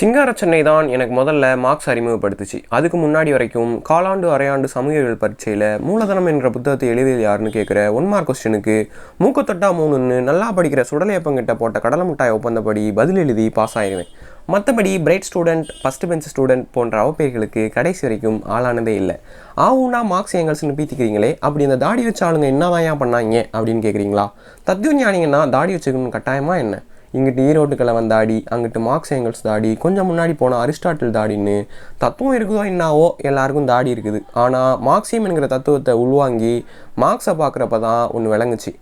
சிங்கார சென்னை தான் எனக்கு முதல்ல மார்க்ஸ் அறிமுகப்படுத்துச்சு. அதுக்கு முன்னாடி வரைக்கும் காலாண்டு அரையாண்டு சமூகவியல் பரீட்சையில் மூலதனம் என்ற புத்தகத்தை எழுதியது யாருன்னு கேட்குற ஒன் மார்க் கொஸ்டினுக்கு மூக்கத்தொட்டா மூணுன்னு நல்லா படிக்கிற சுடலையப்பங்கிட்ட போட்ட கடலை முட்டாய் ஒப்பந்தப்படி பதில் எழுதி பாஸ் ஆயிடுவேன் மற்றபடி bright student first bench student போன்ற அவப்பேர்களுக்கு கடைசி வரைக்கும் ஆளானதே இல்லை. ஆவுனா மார்க்ஸ் எங்கல்ஸ்னு பீத்திக்கிறீங்களே அப்படி இந்த தாடி வச்ச ஆளுங்க என்னதான் ஏன் பண்ணாங்க அப்படின்னு கேட்குறீங்களா தத்துவ ஞானிங்கன்னா தாடி வச்சுக்கணும் கட்டாயமா என்ன? இங்கிட்டு ஈரோட்டுக்களை வந்தாடி அங்கிட்டு மார்க்ஸ் ஏங்கல்ஸ் தாடி கொஞ்சம் முன்னாடி போன அரிஸ்டாட்டில் தாடின்னு தத்துவம் இருக்குதோ என்னாவோ எல்லாருக்கும் தாடி இருக்குது. ஆனால் மார்க்சியம் என்கிற தத்துவத்தை உள்வாங்கி மார்க்ஸை பார்க்குறப்ப தான் ஒன்று விளங்குச்சு.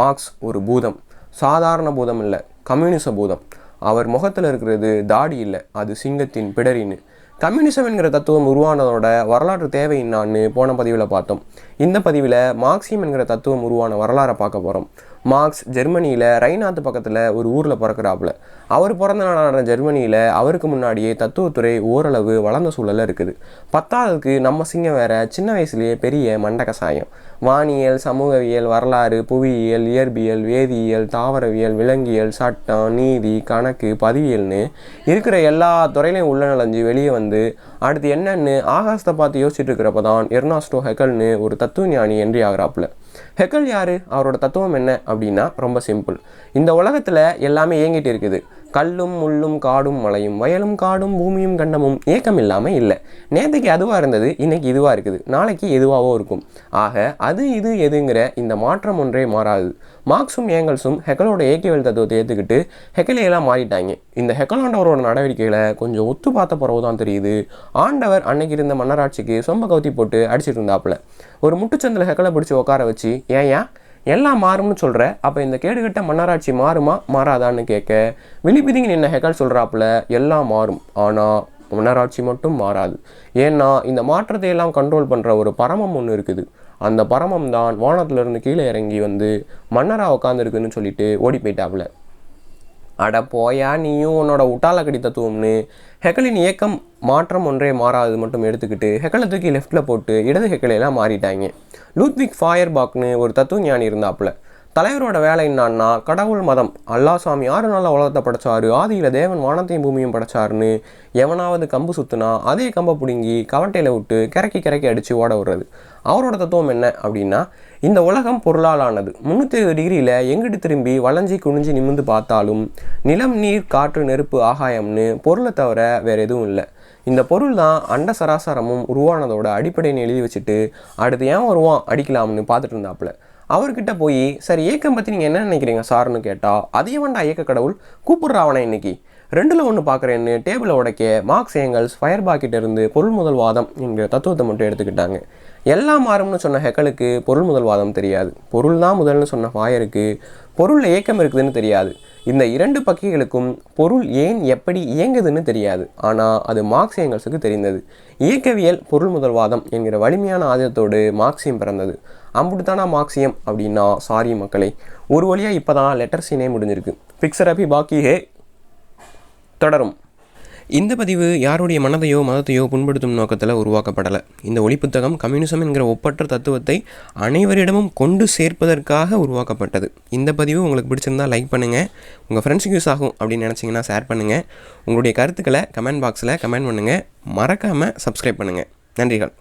மார்க்ஸ் ஒரு பூதம். சாதாரண பூதம் இல்லை கம்யூனிச பூதம். அவர் முகத்தில் இருக்கிறது தாடி இல்லை அது சிங்கத்தின் பிடரின்னு. கம்யூனிசம் என்கிற தத்துவம் உருவானதோட வரலாற்று தேவை என்னான்னு போன பதிவில் பார்த்தோம். இந்த பதிவில் மார்க்சியம் என்கிற தத்துவம் உருவான வரலாறை பார்க்க போகிறோம் மார்க்ஸ் ஜெர்மனியில் ரைநாத்து பக்கத்தில் ஒரு ஊரில் பிறக்கிறாப்புல. அவர் பிறந்த நாடான ஜெர்மனியில் அவருக்கு முன்னாடியே தத்துவத்துறை ஓரளவு வளர்ந்த சூழலில் இருக்குது. பத்தாவதுக்கு நம்ம சிங்கம் வேற சின்ன வயசுலேயே பெரிய மண்டகசாயம். வானியல் சமூகவியல் வரலாறு புவியியல் இயற்பியல் வேதியியல் தாவரவியல் விலங்கியல் சட்டம் நீதி கணக்கு பதிவியல்னு இருக்கிற எல்லா துறையிலையும் உள்ள நுழைஞ்சு வெளியே வந்து அடுத்து என்னன்னு ஆகாசத்தை பார்த்து யோசிச்சுட்டு இருக்கிறப்ப தான் எர்னாஸ்டோ ஹெக்கல்னு ஒரு தத்துவ ஞானி என்றி ஆகிறாப்புல. ஹெக்கல் யார்? அவரோட தத்துவம் என்ன அப்படின்னா ரொம்ப சிம்பிள். இந்த உலகத்தில் எல்லாமே இயங்கிட்டு இருக்குது. கல்லும் முள்ளும் காடும் மலையும் வயலும் காடும் பூமியும் கண்டமும் ஏக்கம் இல்லாமல் இல்லை. நேற்றுக்கு அதுவாக இருந்தது இன்னைக்கு இதுவாக இருக்குது. நாளைக்கு எதுவாகவோ இருக்கும். ஆக அது இது எதுங்கிற இந்த மாற்றம் ஒன்றே மாறாது. மார்க்ஸும் ஏங்கல்ஸும் ஹெக்கலோட ஏக்கியவல் தத்துவத்தை ஏற்றுக்கிட்டு ஹெக்கலையெல்லாம் மாறிட்டாங்க. இந்த ஹெக்கலாண்டவரோட நடவடிக்கைகளை கொஞ்சம் ஒத்து பார்த்த பிறகு தான் தெரியுது. ஆண்டவர் அன்னைக்கு இருந்த மன்னராட்சிக்கு சொம்ப கவுத்தி போட்டு அடிச்சிட்டு இருந்தாப்புல. ஒரு முட்டுச்சந்தில் ஹெக்கலை பிடிச்சி உட்கார வச்சு ஏன் ஏன் எல்லாம் மாறும்னு சொல்கிற அப்போ இந்த கேடுகட்ட மன்னராட்சி மாறுமா? மாறாதான்னு கேட்க. விழிபிதிங்க என்ன ஹெகல் சொல்கிறாப்புல எல்லாம் மாறும். ஆனால் மன்னராட்சி மட்டும் மாறாது. ஏன்னா இந்த மாற்றத்தை எல்லாம் கண்ட்ரோல் பண்ணுற ஒரு பரமம் ஒன்று இருக்குது. அந்த பரமம் தான் வானத்திலிருந்து கீழே இறங்கி வந்து மன்னராக உட்காந்துருக்குன்னு சொல்லிட்டு ஓடி போயிட்டாப்புல. அட போயா நீயும் உன்னோட உட்டாலக்கடி தத்துவம்னு ஹெக்கலின் இயக்கம் மாற்றம் ஒன்றே மாறாது மட்டும் எடுத்துக்கிட்டு ஹெக்கலை தூக்கி லெஃப்ட்டில் போட்டு இடது ஹெக்கலையெல்லாம் மாறிட்டாங்க லூத்விக் ஃபாயர்பாக்னு ஒரு தத்துவ ஞானி இருந்தாப்புல. தலைவரோட வேலை என்னான்னா கடவுள் மதம். அல்லா சாமி ஆறு நாளில் உலகத்தை படைச்சாரு. ஆதியில் தேவன் வானத்தையும் பூமியும் படைச்சாருன்னு எவனாவது கம்பு சுத்துனா அதே கம்பை பிடுங்கி கவட்டையில் விட்டு கிறக்கி கிறக்கி அடித்து ஓட விடுறது. அவரோட தத்துவம் என்ன அப்படின்னா இந்த உலகம் பொருளாலானது. முந்நூற்றி டிகிரியில் எங்கிட்டு திரும்பி வளைஞ்சி குனிஞ்சு நிமிந்து பார்த்தாலும் நிலம் நீர் காற்று நெருப்பு ஆகாயம்னு பொருளை தவிர வேறு எதுவும் இல்லை. இந்த பொருள் தான் அண்ட சராசரமும் உருவானதோட அடிப்படைன்னு எழுதி வச்சுட்டு அடுத்து ஏன் வருவான் அடிக்கலாம்னு பார்த்துட்டு இருந்தாப்புல. அவர்கிட்ட போய் சரி ஏக்கம் பற்றி நீங்கள் என்ன நினைக்கிறீங்க? சார்னு கேட்டால் அதே வேண்டாம் ஏக்க கடவுள் கூப்பிட்றாவனே இன்னைக்கு. ரெண்டில் ஒன்று பார்க்குறேன்னு டேபிளை உடைக்க மார்க்ஸ் ஏங்கல்ஸ் ஃபயர் பாக்கெட்டிருந்து பொருள் பொருள் முதல்வாதம் என்கிற தத்துவத்தை மட்டும் எடுத்துக்கிட்டாங்க. எல்லாம் மாறும்னு சொன்ன ஹெக்கலுக்கு பொருள் முதல்வாதம் தெரியாது. பொருள் தான் முதல்னு சொன்ன ஃபாயருக்கு பொருளில் ஏக்கம் இருக்குதுன்னு தெரியாது. இந்த இரண்டு பக்கிகளுக்கும் பொருள் ஏன் எப்படி இயங்குதுன்னு தெரியாது. ஆனால் அது மார்க்ஸ் ஏங்கல்ஸுக்கு தெரிந்தது. இயக்கவியல் பொருள் முதல்வாதம் என்கிற வலிமையான ஆதத்தோடு மார்க்சியம் பிறந்தது. அம்புட்டுத்தானா மார்க்சியம் அப்படின்னா சாரி மக்களை ஒரு வழியாக இப்போ தான் லெட்டர் சீனே முடிஞ்சிருக்கு பிக்சர் பாக்கி ஹே தொடரும். இந்த பதிவு யாருடைய மனதையோ மதத்தையோ புண்படுத்தும் நோக்கத்தில் உருவாக்கப்படலை. இந்த ஒளிப்புத்தகம் கம்யூனிசம் என்கிற ஒப்பற்ற தத்துவத்தை அனைவரிடமும் கொண்டு சேர்ப்பதற்காக உருவாக்கப்பட்டது. இந்த பதிவு உங்களுக்கு பிடிச்சிருந்தா லைக் பண்ணுங்கள் உங்கள் ஃப்ரெண்ட்ஸுக்கு யூஸ் ஆகும் அப்படின்னு நினச்சிங்கன்னா ஷேர் பண்ணுங்கள் உங்களுடைய கருத்துக்களை கமெண்ட் பாக்ஸில் கமெண்ட் பண்ணுங்கள் மறக்காமல் சப்ஸ்கிரைப் பண்ணுங்கள் நன்றிகள்.